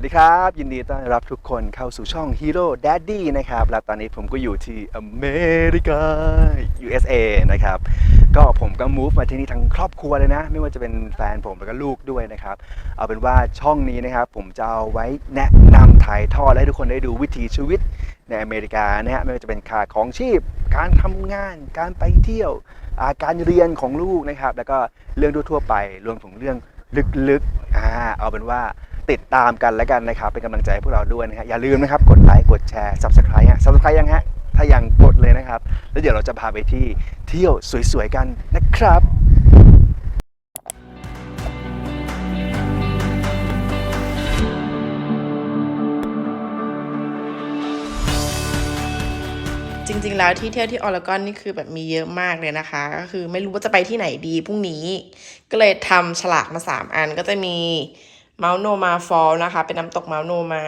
วัสดีครับ ยินดีต้อนรับทุกคนเข้าสู่ช่อง Hero Daddy นะครับ และตอนนี้ผมก็อยู่ที่อเมริกา USA นะครับ ก็ผมก็ move มาที่นี่ทั้งครอบครัวเลยนะ ไม่ว่าจะเป็นแฟนผมแล้วก็ลูกด้วยนะครับ เอาเป็นว่าช่องนี้นะครับ ผมจะเอาไว้แนะนำถ่ายทอดให้ทุกคนได้ดูวิถีชีวิตในอเมริกานะฮะไม่ว่าจะเป็นค่าของชีพ การทำงาน การไปเที่ยวอาการเรียนของลูกนะครับ แล้วก็เรื่องทั่วๆไปรวมถึงเรื่องลึกๆอ่าเอาเป็นว่า ติดตามกันแล้วกันนะครับ เป็นกำลังใจให้พวกเราด้วยนะฮะอย่าลืมนะครับกดไลค์กดแชร์ subscribe ฮะ subscribe ยังฮะ ถ้ายังกดเลยนะครับ แล้วเดี๋ยวเราจะพาไปที่เที่ยวสวยๆกันนะครับจริงๆ แล้วที่เที่ยวที่ออร์กอนนี่คือแบบมีเยอะมากเลยนะคะ ก็คือไม่รู้ว่าจะไปที่ไหนดีพรุ่งนี้ ก็เลยทำฉลากมา 3 อันก็จะมี เมาโนมาฟอลนะคะ เป็นน้ำตกเมาโนมา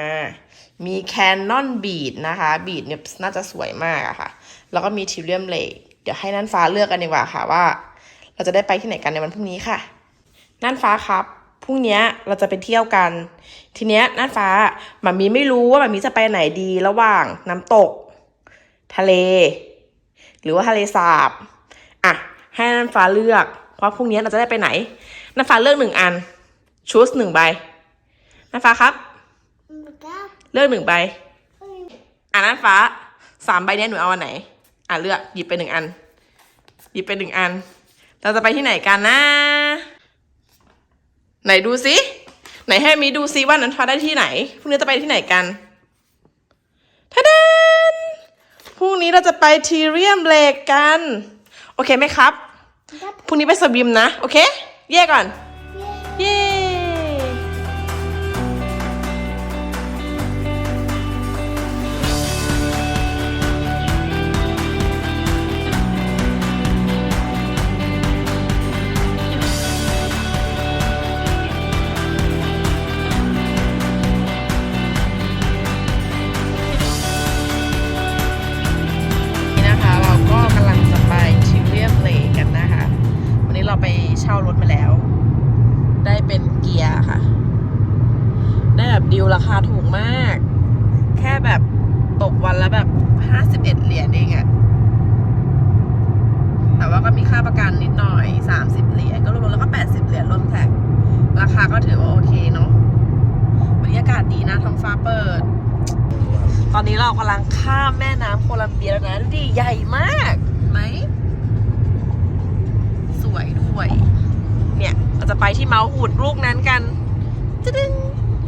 มีแคนนอนบีดนะคะ บีดเนี่ยน่าจะสวยมากอะค่ะ แล้วก็มีทิวเลียมเลกเดี๋ยวให้น่นฟ้าเลือกกันดีกว่าค่ะว่า เราจะได้ไปที่ไหนกันในวันพรุ่งนี้ค่ะน่นฟ้าครับพรุ่งนี้เราจะไปเที่ยวกัน ทีเนี้ยน่านฟ้าหมามีไม่รู้ว่าหมามีจะไปไหนดีระหว่างน้ำตก ทะเล หรือว่าทะเลสาบอะให้นันฟ้าเลือกว่าพรุ่งนี้เราจะได้ไปไหนนันฟ้าเลือกหนึ่งอัน ชูสหนึ่งใบนันฟ้าครับ เลือกหนึ่งใบ อะนันฟ้าสามใบเนี้ยหนูเอาอันไหน อะเลือกหยิบไปหนึ่งอัน หยิบไปหนึ่งอัน เราจะไปที่ไหนกันนะ ไหนดูซิไหนให้มีดูซิว่านันฟ้าได้ที่ไหนพรุ่งนี้จะไปที่ไหนกันทะเดนพรุ่งนี้เราจะไปทีเรียมเลกกัน โอเคไหมครับพรุ่งนี้ไปสวิมนะ โอเค เย่ก่อน เย่ ดเหรียญเองอะแต่ว่าก็มีค่าประกันนิดหน่อยสามสิบเหรียญก็รวมๆแล้วก็แปดสิบเหรียญรวมแท็ก ราคาก็ถือว่าโอเคเนาะบรรยากาศดีนะท้องฟ้าเปิด ตอนนี้เรากำลังข้ามแม่น้ำโคลัมเบียแล้วนะดูดิใหญ่มากเห็นไหมสวยด้วย เนี่ยเราจะไปที่เมาส์หูดลูกนั้นกันจะดึง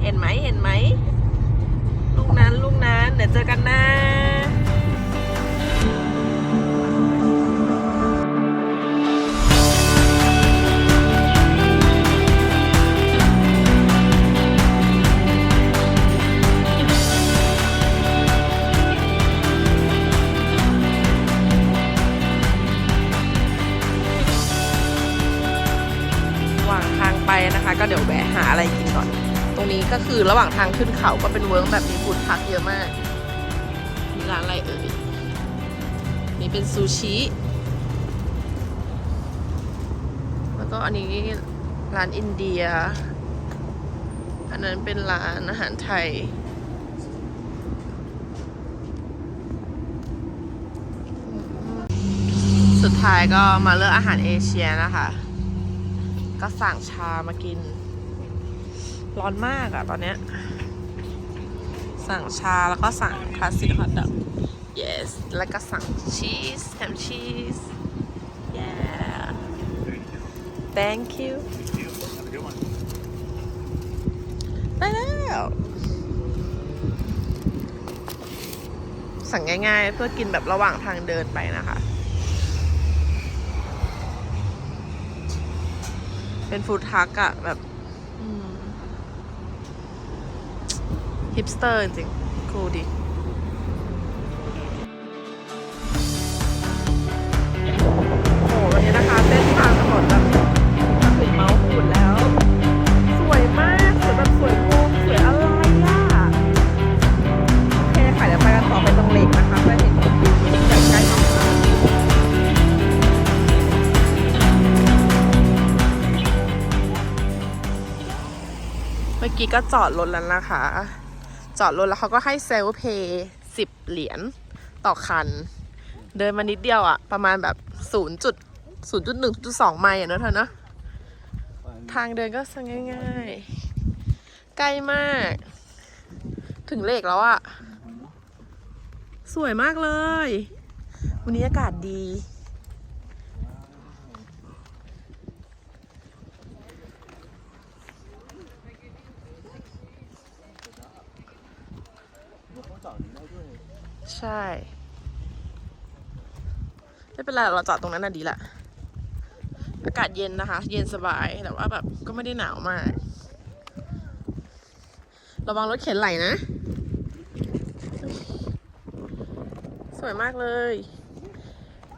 เห็นไหมเห็นไหมลูกนั้นลูกนั้นเดี๋ยวเจอกันนะ ก็เดี๋ยวแวะหาอะไรกินก่อน ตรงนี้ก็คือระหว่างทางขึ้นเขาก็เป็นเวิร์กแบบมีฟูดทักเยอะมากมีร้านอะไรเอ่ยนี่เป็นซูชิแล้วก็อันนี้ร้านอินเดีย อันนั้นเป็นร้านอาหารไทย สุดท้ายก็มาเลือกอาหารเอเชียนะคะ ก็สั่งชามากิน ร้อนมากอะตอนเนี้ย สั่งชาแล้วก็สั่งคลาสสิกฮอทดอก yes แล้วก็สั่งชีสแฮมชีส yeah thank you ได้แล้วสั่งง่ายๆ เพื่อกินแบบระหว่างทางเดินไปนะคะ เป็นฟู้ดทักอะแบบฮิปสเตอร์จริงๆคูลดี กี้ก็จอดรถแล้วนะคะ จอดรถแล้วเขาก็ให้เซลฟ์เพย์สิบเหรียญต่อคัน เดินมานิดเดียวอะประมาณแบบศูนย์จุดศูนย์จุดหนึ่งจุดสองไมล์อะเนอะเธอเนอะทางเดินก็สง่ายๆ ใกล้มาก ถึงเลกแล้วอะสวยมากเลย วันนี้อากาศดี ช่ ไม่เป็นไรเราจอดตรงนั้นน่ะดีละอากาศเย็นนะคะ เย็นสบายแต่ว่าแบบก็ไม่ได้หนาวมาก ระวังรถเข็นไหลนะ สวยมากเลย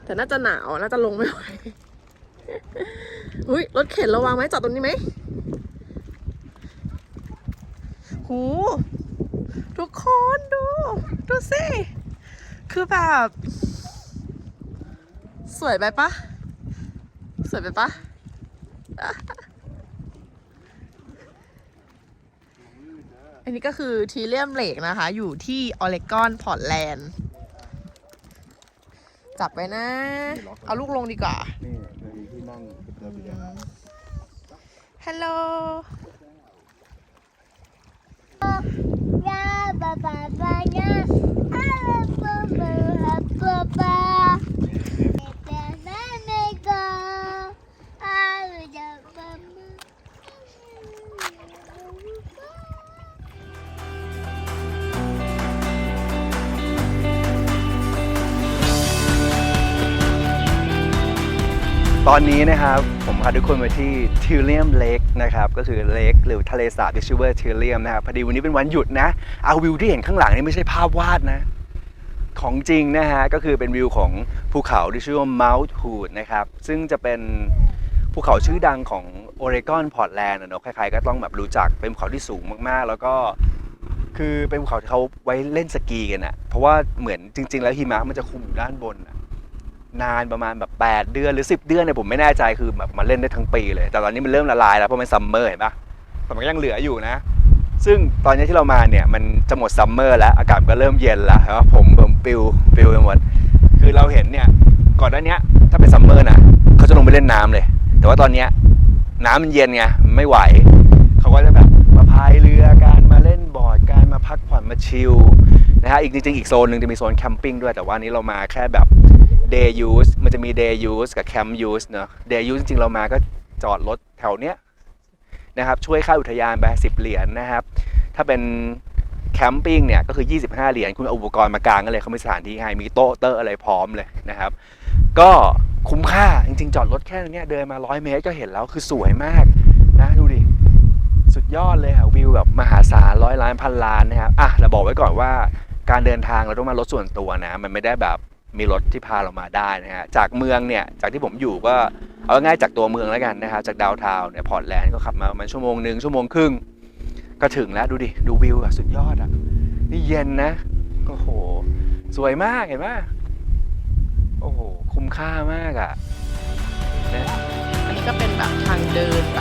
แต่น่าจะหนาว น่าจะลงไม่ไหวอุ้ยรถเข็นระวังไหมจอดตรงนี้ไหมหู ทุกคนดู ดูสิ คือแบบ สวยไปปะสวยไปปะอันนี้ก็คือทีเลียมเหลกนะคะ อยู่ที่ออเรกอนพอร์ตแลนด์จับไปนะ เอาลูกลงดีกว่า นี่มีที่นั่งเดินไปเดินฮัลโหล Ya ba ba ba ya. Ah ba ba ba ba ตอนนี้นะครับผมพาทุกคนมาที่ทิวเลียมเลกนะครับก็คือเลกหรือทะเลสาบที่ชื่อว่าทิวเลียมนะครับพอดีวันนี้เป็นวันหยุดนะเอาวิวที่เห็นข้างหลังนี่ไม่ใช่ภาพวาดนะ ของจริงนะฮะ ก็คือเป็นวิวของภูเขาที่ชื่อว่า Mount Hood นะครับ ซึ่งจะเป็นภูเขาชื่อดังของโอเรกอนพอร์ตแลนด์นะเนอะใครๆก็ต้องแบบรู้จักเป็นภูเขาที่สูงมากๆ แล้วก็คือเป็นภูเขาที่เขาไว้เล่นสกีกันอะเพราะว่าเหมือนจริง ๆ แล้วหิมะมันจะคุมอยู่ด้านบนอะนานประมาณแบบ 8 เดือนหรือ 10 เดือนเนี่ยผมไม่แน่ใจคือแบบมาเล่นได้ทั้งปีเลย แต่ตอนนี้มันเริ่มละลายแล้วเพราะมันซัมเมอร์เห็นปะแต่มันก็ยังเหลืออยู่นะ ซึ่งตอนนี้ที่เรามาเนี่ยมันจะหมดซัมเมอร์แล้วอากาศก็เริ่มเย็นแล้วครับผมผมปิวปิวไปหมดคือเราเห็นเนี่ยก่อนหน้าเนี้ยถ้าเป็นซัมเมอร์นะเขาจะลงไปเล่นน้ำเลย แต่ว่าตอนเนี้ยน้ำมันเย็นไงไม่ไหว เขาก็จะแบบมาพายเรือการมาเล่นบอร์ดการมาพักผ่อนมาชิลนะฮะอีกจริงๆอีกโซนหนึ่งจะมีโซนแคมปิ้งด้วยแต่ว่านนี้เรามาแค่แบบ day use มันจะมี day use กับ camp use เนอะ day use จริงๆเรามาก็จอดรถแถวเนี้ย นะครับช่วยค่าอุทยานไป10 เหรียญนะครับ ถ้าเป็นแคมปิ้งเนี่ยก็คือ 25 เหรียญคุณเอาอุปกรณ์มากางกันเลยเขามีสถานที่ให้มีโต๊ะเตอร์อะไรพร้อมเลยนะครับ ก็คุ้มค่าจริง ๆ จอดรถแค่นี้เดินมา 100 เมตรก็เห็นแล้วคือสวยมากนะดูดิสุดยอดเลยค่ะวิวแบบมหาศาลร้อยล้านพันล้านนะครับอะเราบอกไว้ก่อนว่าการเดินทางเราต้องมารถส่วนตัวนะ มันไม่ได้แบบมีรถที่พาเรามาได้นะฮะจากเมืองเนี่ยจากที่ผมอยู่ก็ เอาง่ายๆจากตัวเมืองแล้วกันนะครับจากดาวน์ทาวน์เนี่ยพอร์ตแลนด์ก็ขับมาประมาณชั่วโมงหนึ่งชั่วโมงครึ่ง ก็ถึงแล้วดูดิ ดูวิวอะสุดยอดอะนี่เย็นนะโอ้โห สวยมากเห็นไหมโอ้โห คุ้มค่ามากอะนะอันนี้ก็เป็นแบบทางเดินไป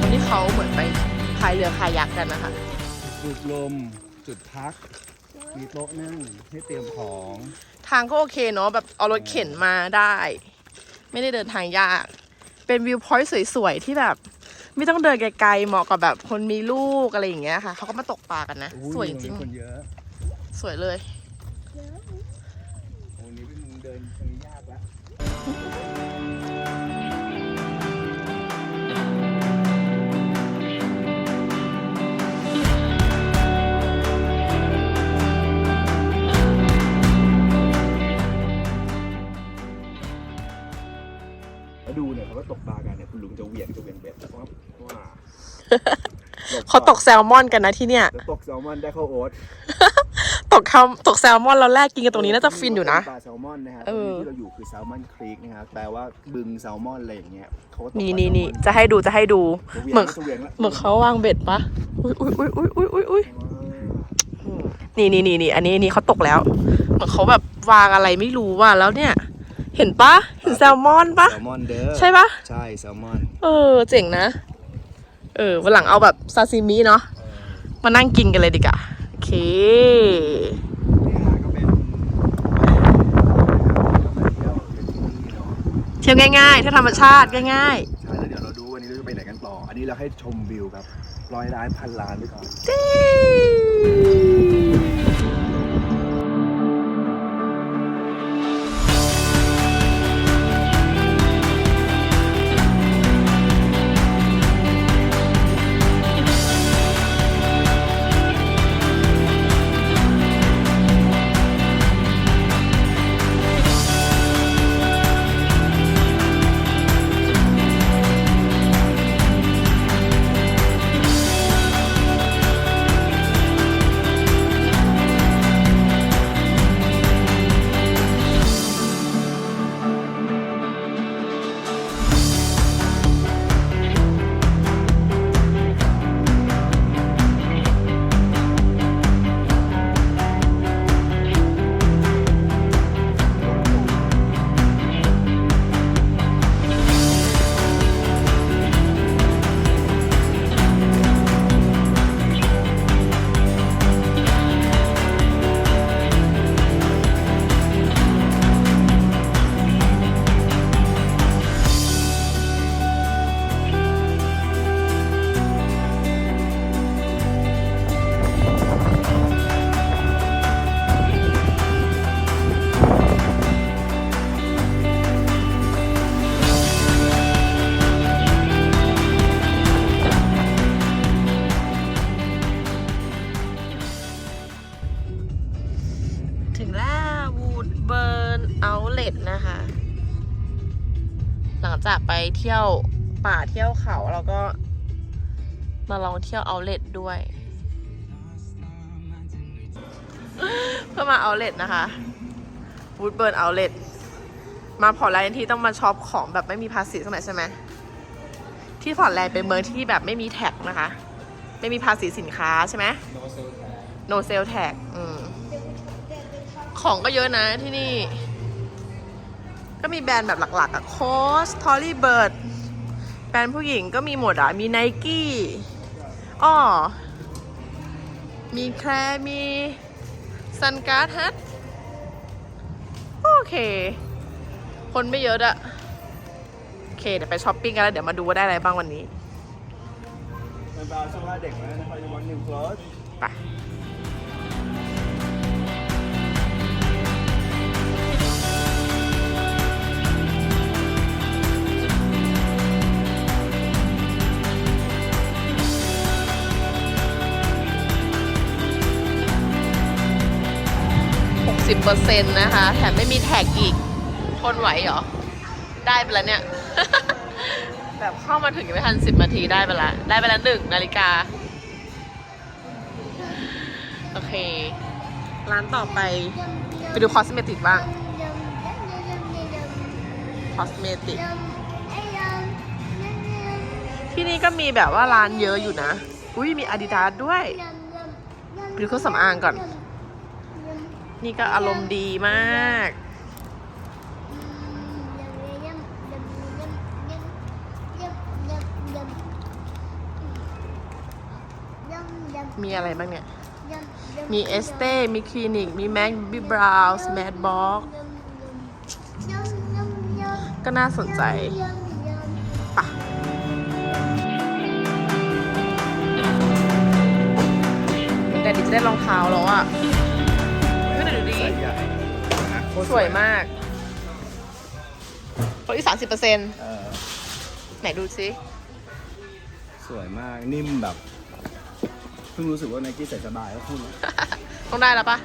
ตรงที่เขาเหมือนไปพายเรือคายักกันนะคะสูดลมจุดพัก มีโต๊ะนั่งให้เตรียมของ ทางก็โอเคเนาะแบบเอารถเข็นมาได้ ไม่ได้เดินทางยาก เป็นวิวพอยต์สวยๆ ที่แบบ ไม่ต้องเดินไกลๆ เหมาะกับแบบคนมีลูกอะไรอย่างเงี้ยค่ะ เขาก็มาตกปลากันนะ สวยจริงคนเยอะๆสวยเลยโอ้นี้เป็นเดินตรงนี้ยากแล้ว วดูเนี่ยเขาก็ตกปลากันเนี่ยคุณลุงจะเหวี่ยงจะเหวี่ยงเบ็ดเพราะว่าเขาตกแซลมอนกันนะที่เนี่ยจะตกแซลมอนได้ข้าวโอ๊ตตกคำตกแซลมอนเราแรกกินกันตรงนี้น่าจะฟินอยู่นะปลาแซลมอนนะครับเออที่เราอยู่คือแซลมอนครีกนะครับแปลว่าบึงแซลมอนอะไรอย่างเงี้ยเขาก็ตกนี่ปลานี่นี่แซลมอจะให้ดูจะให้ดูจะเหมือนจะเหวี่ยงแล้วเหมือนเขาวางเบ็ดปะอุ้ยอุ้ยอุ้ยอุ้ยอุ้ยอุ้ยอุ้ยนี่นี่นี่นี่อันนี้อันนี้เขาตกแล้ว เหมือนเขาแบบวางอะไรไม่รู้ว่ะแล้วเนี่ย เห็นปะเห็นแซลมอนปะแซลมอนเด้อใช่ปะใช่แซลมอน เออ เจ๋งนะ เออวันหลังเอาแบบซาซิมิเนาะมานั่งกินกันเลยดีกว่าโอเคนี่ฮะก็เป็นมาเที่ยวเป็นที่นี่เนาะเที่ยวง่ายๆเที่ยวธรรมชาติง่ายใช่แล้วเดี๋ยวเราดูวันนี้เราจะไปไหนกันต่อ อันนี้เราให้ชมวิวครับร้อยล้านพันล้านไปก่อน ถึงแล้ววูดเบิร์นเอาเลตนะคะ หลังจากไปเที่ยวป่าเที่ยวเขาแล้วก็มาลองเที่ยวเอาเลตด้วยเพื่อมาเอาเลตนะคะวูดเบิร์นเอาเลตมาพอร์ตแลนด์ที่ต้องมาช็อปของแบบไม่มีภาษีสักหน่อยใช่ไหมที่พอร์ตแลนด์เป็นเมืองที่แบบไม่มีแท็กนะคะ ไม่มีภาษีสินค้าใช่ไหม no sale tag อืม ของก็เยอะนะที่นี่ ก็มีแบรนด์แบบหลักๆอะโค้ชทอรี่เบิร์ดแบรนด์ผู้หญิงก็มีหมดอะมีไนกี้อ้อมีแคร์มีซันการ์ดฮัทโอเค คนไม่เยอะอะโอเค เดี๋ยวไปช้อปปิ้งกันแล้ว เดี๋ยวมาดูว่าได้อะไรบ้างวันนี้เป็นบาร์เสื้อผ้าเด็กนะนะครับวันนิวคลอสไป 60%นะคะ แถมไม่มีแท็กอีก ทนไหวเหรอ ได้ไปแล้วเนี่ย แบบเข้ามาถึงยังไม่ทันสิบนาทีได้ไปละได้ไปแล้วหนึ่งนาฬิกา โอเค ร้านต่อไปไปดูคอสเมติกบ้าง คอสเมติก ที่นี่ก็มีแบบว่าร้านเยอะอยู่นะ อุ้ยมีอาดิดาสด้วยไปดูเครื่องสำอางก่อน นี่ก็อารมณ์ดีมาก มีอะไรบ้างเนี่ย มีเอสเต้ มีคลินิก มีแม็กบี้บราวส์แมดบ็อกก็น่าสนใจปะแต่ดิจะได้รองเท้าแล้วอะ ตรสวยมากลดอีกสามสิบเปอร์เซ็นต์เออไหนดูซิสวยมากนิ่มแบบเพิ่งรู้สึกว่าไนกี้ใส่สบายแล้วพูดต้องได้แล้วปะ